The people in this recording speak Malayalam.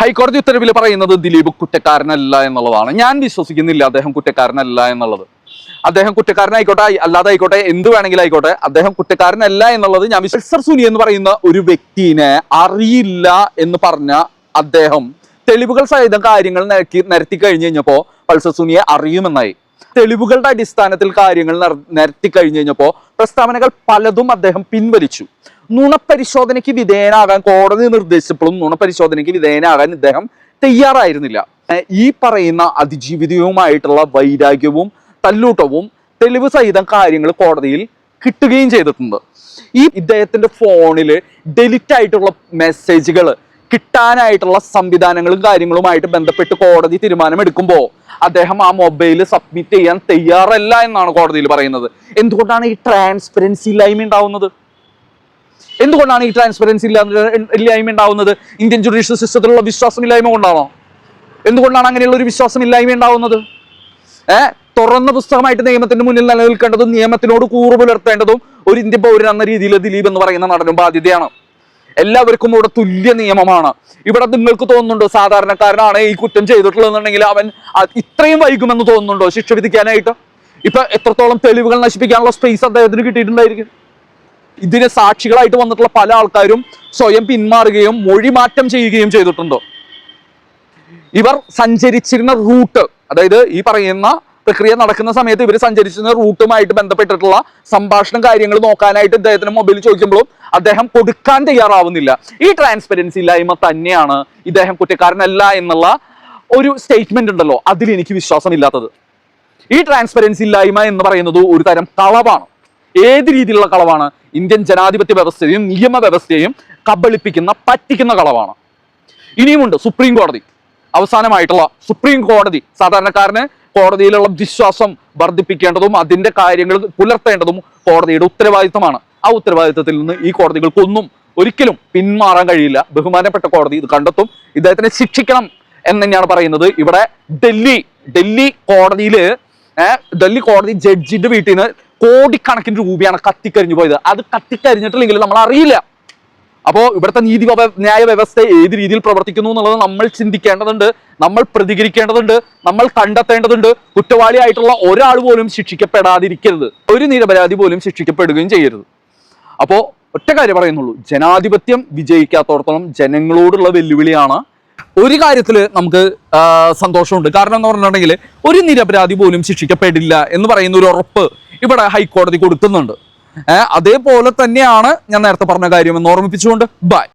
ഹൈക്കോടതി ഉത്തരവിൽ പറയുന്നത് ദിലീപ് കുറ്റക്കാരനല്ല എന്നുള്ളതാണ്. ഞാൻ വിശ്വസിക്കുന്നില്ല അദ്ദേഹം കുറ്റക്കാരനല്ല എന്നുള്ളത്. അദ്ദേഹം കുറ്റക്കാരനായിക്കോട്ടെ അല്ലാതെ ആയിക്കോട്ടെ എന്ത് വേണമെങ്കിലും ആയിക്കോട്ടെ അദ്ദേഹം കുറ്റക്കാരനല്ല എന്നുള്ളത് ഞാൻ വിശ്വസർ സുനി എന്ന് പറയുന്ന ഒരു വ്യക്തിനെ അറിയില്ല എന്ന് പറഞ്ഞ അദ്ദേഹം തെളിവുകൾ സഹിതം കാര്യങ്ങൾ നിരക്കി നിരത്തി കഴിഞ്ഞു കഴിഞ്ഞപ്പോ പൾസർ സുനിയെ അറിയുമെന്നായി. തെളിവുകളുടെ അടിസ്ഥാനത്തിൽ കാര്യങ്ങൾ നിരത്തി കഴിഞ്ഞു കഴിഞ്ഞപ്പോ പ്രസ്താവനകൾ പലതും അദ്ദേഹം പിൻവലിച്ചു. നുണപരിശോധനയ്ക്ക് വിധേയനാകാൻ കോടതി നിർദ്ദേശിച്ചപ്പോഴും നുണപരിശോധനയ്ക്ക് വിധേയനാകാൻ ഇദ്ദേഹം തയ്യാറായിരുന്നില്ല. ഈ പറയുന്ന അതിജീവിതവുമായിട്ടുള്ള വൈരാഗ്യവും തല്ലൂട്ടവും തെളിവ് സഹിതം കാര്യങ്ങൾ കോടതിയിൽ കിട്ടുകയും ചെയ്തിട്ടുണ്ട്. ഈ ഇദ്ദേഹത്തിന്റെ ഫോണിൽ ഡെലിറ്റ് ആയിട്ടുള്ള മെസ്സേജുകൾ കിട്ടാനായിട്ടുള്ള സംവിധാനങ്ങളും കാര്യങ്ങളുമായിട്ട് ബന്ധപ്പെട്ട് കോടതി തീരുമാനമെടുക്കുമ്പോൾ അദ്ദേഹം ആ മൊബൈൽ സബ്മിറ്റ് ചെയ്യാൻ തയ്യാറല്ല എന്നാണ് കോടതിയിൽ പറയുന്നത്. എന്തുകൊണ്ടാണ് ഈ ട്രാൻസ്പെറൻസി ഇല്ലായ്മ ഉണ്ടാവുന്നത്? എന്തുകൊണ്ടാണ് ഈ ട്രാൻസ്പെറൻസി ഇല്ലായ്മ ഉണ്ടാവുന്നത്? ഇന്ത്യൻ ജുഡീഷ്യൽ സിസ്റ്റത്തിലുള്ള വിശ്വാസമില്ലായ്മ കൊണ്ടാണോ? എന്തുകൊണ്ടാണ് അങ്ങനെയുള്ള ഒരു വിശ്വാസമില്ലായ്മ ഉണ്ടാവുന്നത്? ഏഹ് തുറന്ന പുസ്തകമായിട്ട് നിയമത്തിന്റെ മുന്നിൽ നിലനിൽക്കേണ്ടതും നിയമത്തിനോട് കൂറു പുലർത്തേണ്ടതും ഒരു ഇന്ത്യൻ പൗരൻ എന്ന രീതിയിൽ ദിലീപ് എന്ന് പറയുന്ന നടനും ബാധ്യതയാണ്. എല്ലാവർക്കും ഇവിടെ തുല്യ നിയമമാണ്. ഇവിടെ നിങ്ങൾക്ക് തോന്നുന്നുണ്ടോ? സാധാരണക്കാരനാണ് ഈ കുറ്റം ചെയ്തിട്ടുള്ളതെന്നുണ്ടെങ്കിൽ അവൻ ഇത്രയും വൈകുമെന്ന് തോന്നുന്നുണ്ടോ? ശിക്ഷ വിധിക്കാനായിട്ട്? ഇപ്പൊ എത്രത്തോളം തെളിവുകൾ നശിപ്പിക്കാനുള്ള സ്പേസ് അദ്ദേഹത്തിന് കിട്ടിയിട്ടുണ്ടായിരിക്കും? ഇതിന് സാക്ഷികളായിട്ട് വന്നിട്ടുള്ള പല ആൾക്കാരും സ്വയം പിന്മാറുകയും മൊഴിമാറ്റം ചെയ്യുകയും ചെയ്തിട്ടുണ്ട്. ഇവർ സഞ്ചരിച്ചിരുന്ന റൂട്ട് അതായത് ഈ പറയുന്ന പ്രക്രിയ നടക്കുന്ന സമയത്ത് ഇവർ സഞ്ചരിച്ചിരുന്ന റൂട്ടുമായിട്ട് ബന്ധപ്പെട്ടിട്ടുള്ള സംഭാഷണം കാര്യങ്ങൾ നോക്കാനായിട്ട് ഇദ്ദേഹത്തിന് മൊബൈൽ ചോദിക്കുമ്പോഴും അദ്ദേഹം കൊടുക്കാൻ തയ്യാറാവുന്നില്ല. ഈ ട്രാൻസ്പെറൻസി ഇല്ലായ്മ തന്നെയാണ് ഇദ്ദേഹം കുറ്റക്കാരനല്ല എന്നുള്ള ഒരു സ്റ്റേറ്റ്മെന്റ് ഉണ്ടല്ലോ. അതിൽ എനിക്ക് വിശ്വാസമില്ലാത്തത്. ഈ ട്രാൻസ്പെറൻസി ഇല്ലായ്മ എന്ന് പറയുന്നത് ഒരു തരം കളവാണ്. ഏത് രീതിയിലുള്ള കളവാണ്? ഇന്ത്യൻ ജനാധിപത്യ വ്യവസ്ഥയും നിയമ വ്യവസ്ഥയും കബളിപ്പിക്കുന്ന പറ്റിക്കുന്ന കളവാണ്. ഇനിയുമുണ്ട് സുപ്രീം കോടതി. അവസാനമായിട്ടുള്ള സുപ്രീം കോടതി. സാധാരണക്കാരന് കോടതിയിലുള്ള വിശ്വാസം വർദ്ധിപ്പിക്കേണ്ടതും അതിന്റെ കാര്യങ്ങൾ പുലർത്തേണ്ടതും കോടതിയുടെ ഉത്തരവാദിത്തമാണ്. ആ ഉത്തരവാദിത്തത്തിൽ നിന്ന് ഈ കോടതികൾക്കൊന്നും ഒരിക്കലും പിന്മാറാൻ കഴിയില്ല. ബഹുമാനപ്പെട്ട കോടതി ഇത് കണ്ടെത്തും. ഇദ്ദേഹത്തിനെ ശിക്ഷിക്കണം എന്ന് തന്നെയാണ് പറയുന്നത്. ഇവിടെ ഡൽഹി ഡൽഹി കോടതിയിൽ ഡൽഹി കോടതി ജഡ്ജിന്റെ വീട്ടിൽ നിന്ന് കോടിക്കണക്കിന് രൂപയാണ് കത്തിക്കരിഞ്ഞു പോയത്. അത് കത്തിക്കരിഞ്ഞിട്ടില്ലെങ്കിൽ നമ്മൾ അറിയില്ല അപ്പോൾ ഇവിടുത്തെ നീതി ന്യായ വ്യവസ്ഥ ഏത് രീതിയിൽ പ്രവർത്തിക്കുന്നു എന്നുള്ളത് നമ്മൾ ചിന്തിക്കേണ്ടതുണ്ട് നമ്മൾ പ്രതികരിക്കേണ്ടതുണ്ട് നമ്മൾ കണ്ടെത്തേണ്ടതുണ്ട്. കുറ്റവാളിയായിട്ടുള്ള ഒരാൾ പോലും ശിക്ഷിക്കപ്പെടാതിരിക്കരുത്. ഒരു നിരപരാധി പോലും ശിക്ഷിക്കപ്പെടുകയും ചെയ്യരുത്. അപ്പോൾ ഒറ്റ കാര്യം പറയുന്നുള്ളൂ. ജനാധിപത്യം വിജയിക്കാത്തോടത്തോളം ജനങ്ങളോടുള്ള വെല്ലുവിളിയാണ്. ഒരു കാര്യത്തിൽ നമുക്ക് സന്തോഷമുണ്ട്. കാരണം എന്ന് പറഞ്ഞിട്ടുണ്ടെങ്കിൽ ഒരു നിരപരാധി പോലും ശിക്ഷിക്കപ്പെടില്ല എന്ന് പറയുന്ന ഒരു ഉറപ്പ് ഇവിടെ ഹൈക്കോടതി കൊടുക്കുന്നുണ്ട്. അതേപോലെ തന്നെയാണ് ഞാൻ നേരത്തെ പറഞ്ഞ കാര്യം എന്ന് ഓർമ്മിപ്പിച്ചുകൊണ്ട്. ബൈ